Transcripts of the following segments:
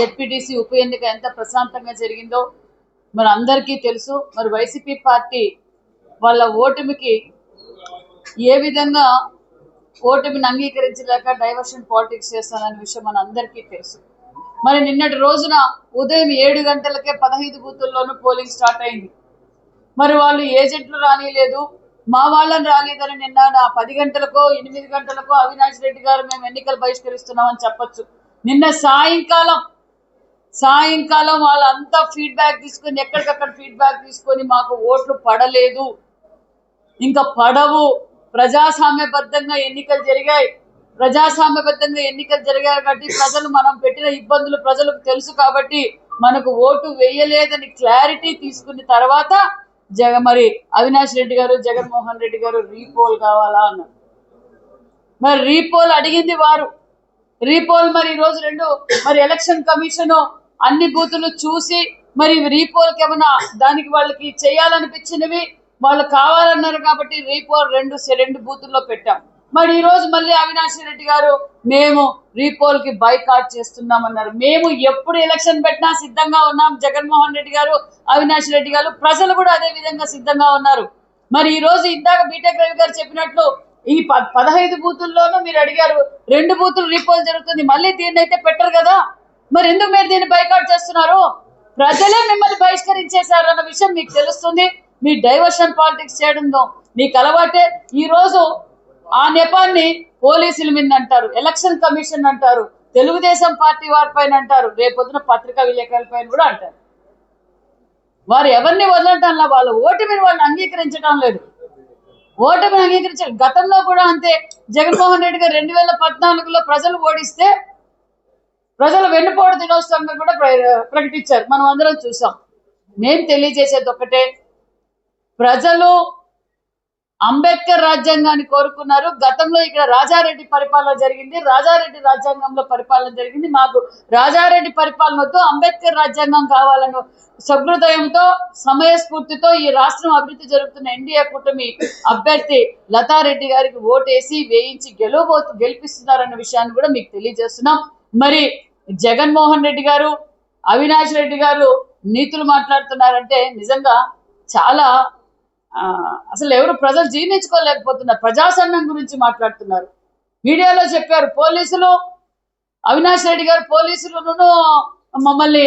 ZPTC ఉప ఎన్నిక ఎంత ప్రశాంతంగా జరిగిందో మరి అందరికీ తెలుసు. మరి వైసీపీ పార్టీ వాళ్ళ ఓటమికి ఏ విధంగా ఓటమిని అంగీకరించలేక డైవర్షన్ పాలిటిక్స్ చేస్తాననే విషయం మన అందరికీ తెలుసు. మరి నిన్నటి రోజున ఉదయం ఏడు గంటలకే పదహైదు బూతుల్లోనూ పోలింగ్ స్టార్ట్ అయింది. మరి వాళ్ళు ఏజెంట్లు రానిలేదు మా వాళ్ళని రాలేదని నిన్న నా పది గంటలకో ఎనిమిది గంటలకో అవినాష్ రెడ్డి గారు మేము ఎన్నికలు బహిష్కరిస్తున్నామని చెప్పొచ్చు. నిన్న సాయంకాలం సాయంకాలం వాళ్ళంతా ఫీడ్బ్యాక్ తీసుకొని ఎక్కడికక్కడ ఫీడ్బ్యాక్ తీసుకొని మాకు ఓట్లు పడలేదు. ఇంకా పడవు. ప్రజాస్వామ్యబద్ధంగా ఎన్నికలు జరిగాయి. ప్రజాస్వామ్యబద్ధంగా ఎన్నికలు జరిగాయి కాబట్టి ప్రజలు మనం పెట్టిన ఇబ్బందులు ప్రజలకు తెలుసు కాబట్టి మనకు ఓటు వేయలేదని క్లారిటీ తీసుకున్న తర్వాత జగ మరి అవినాష్ రెడ్డి గారు జగన్మోహన్ రెడ్డి గారు రీపోల్ కావాలా అన్నారు. మరి రీపోల్ అడిగింది వారు. రీపోల్ మరి ఈ రోజు రెండు. మరి ఎలక్షన్ కమిషను అన్ని బూతులు చూసి మరి రీపోల్కి ఏమైనా దానికి వాళ్ళకి చేయాలనిపించినవి వాళ్ళు కావాలన్నారు కాబట్టి రీపోల్ రెండు రెండు బూతుల్లో పెట్టాం. మరి ఈ రోజు మళ్ళీ అవినాష్ రెడ్డి గారు మేము రీపోల్కి బైకాట్ చేస్తున్నామన్నారు. మేము ఎప్పుడు ఎలక్షన్ పెట్టినా సిద్ధంగా ఉన్నాం. జగన్మోహన్ రెడ్డి గారు అవినాష్ రెడ్డి గారు ప్రజలు కూడా అదే విధంగా సిద్ధంగా ఉన్నారు. మరి ఈ రోజు ఇందాక బీటెక్ రవి గారు చెప్పినట్లు ఈ పదహైదు బూతుల్లోనూ మీరు అడిగారు రెండు బూతులు రీపోల్ జరుగుతుంది మళ్ళీ దీన్ని అయితే పెట్టరు కదా? మరి ఎందుకు మీరు దీన్ని బైకాట్ చేస్తున్నారు? ప్రజలే మిమ్మల్ని బహిష్కరించేశారు అన్న విషయం మీకు తెలుస్తుంది. మీ డైవర్షన్ పాలిటిక్స్ చేయడంతో మీకు అలవాటే. ఈ రోజు ఆ నెపాన్ని పోలీసుల మీద అంటారు ఎలక్షన్ కమిషన్ అంటారు తెలుగుదేశం పార్టీ వారి పైన అంటారు రేపొద్దున పత్రికా విలేకరుల పైన కూడా అంటారు. వారు ఎవరిని వదలటంలా వాళ్ళ ఓటమిని వాళ్ళు అంగీకరించడం లేదు. ఓటమిని అంగీకరించారు గతంలో కూడా అంతే. జగన్మోహన్ రెడ్డి గారు రెండు వేల పద్నాలుగులో ప్రజలు ఓడిస్తే ప్రజల వెన్నుపోటు దినోత్సవంగా కూడా ప్ర- ప్రకటించారు. మనం అందరం చూసాం. మేము తెలియజేసేది ఒకటే ప్రజలు అంబేద్కర్ రాజ్యాంగాన్ని కోరుకున్నారు. గతంలో ఇక్కడ రాజారెడ్డి పరిపాలన జరిగింది. రాజారెడ్డి రాజ్యాంగంలో పరిపాలన జరిగింది. మాకు రాజారెడ్డి పరిపాలనతో అంబేద్కర్ రాజ్యాంగం కావాలను సహృదయంతో సమయస్ఫూర్తితో ఈ రాష్ట్రం అభివృద్ధి జరుగుతున్న ఎన్డీఏ కూటమి అభ్యర్థి లతారెడ్డి గారికి ఓటేసి వేయించి గెలవబోతు గెలిపిస్తున్నారన్న విషయాన్ని కూడా మీకు తెలియజేస్తున్నాం. మరి జగన్మోహన్ రెడ్డి గారు అవినాష్ రెడ్డి గారు నీతులు మాట్లాడుతున్నారంటే నిజంగా చాలా ఆ, అసలు ఎవరు ప్రజలు జీర్ణించుకోలేకపోతున్నారు. ప్రజాస్వామ్యం గురించి మాట్లాడుతున్నారు. మీడియాలో చెప్పారు పోలీసులు అవినాష్ రెడ్డి గారు పోలీసులను మమ్మల్ని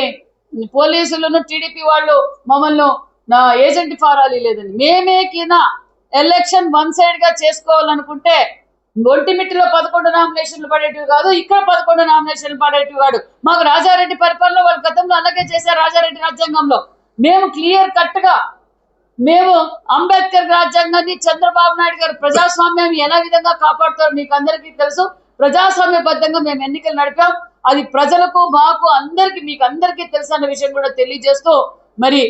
పోలీసులను టీడీపీ వాళ్ళు మమ్మల్ని నా ఏజెంట్ ఫారాలి లేదని మేమేకినా ఎలక్షన్ వన్ సైడ్గా చేసుకోవాలనుకుంటే ఒంటిమిట్టిలో పదకొండు నామినేషన్లు పడేటివి కాదు ఇక్కడ పదకొండు నామినేషన్లు పడేటివి కాదు. మాకు రాజారెడ్డి పరిపాలన వాళ్ళు గతంలో అలాగే చేశారు రాజారెడ్డి రాజ్యాంగంలో. మేము క్లియర్ కట్గా మేము అంబేద్కర్ రాజ్యాంగాన్ని చంద్రబాబు నాయుడు గారు ప్రజాస్వామ్యం ఎలా విధంగా కాపాడుతారో మీకు అందరికీ తెలుసు. ప్రజాస్వామ్యబద్ధంగా మేము ఎన్నికలు నడిపాం. అది ప్రజలకు మాకు అందరికి మీకు అందరికీ తెలుసు అన్న విషయం కూడా తెలియజేస్తూ మరి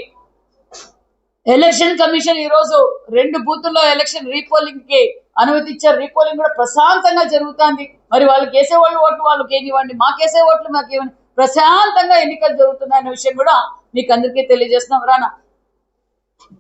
ఎలక్షన్ కమిషన్ ఈ రోజు రెండు బూతుల్లో ఎలక్షన్ రీపోలింగ్కి అనుమతిచ్చారు రీపోలింగ్ కూడా ప్రశాంతంగా జరుగుతుంది. మరి వాళ్ళకి వేసే వాళ్ళు ఓట్లు వాళ్ళకి ఏమివ్వండి మాకేసే ఓట్లు మాకు ఇవ్వండి ప్రశాంతంగా ఎన్నికలు జరుగుతున్నాయనే విషయం కూడా మీకు అందరికీ తెలియజేస్తున్నాం. రానా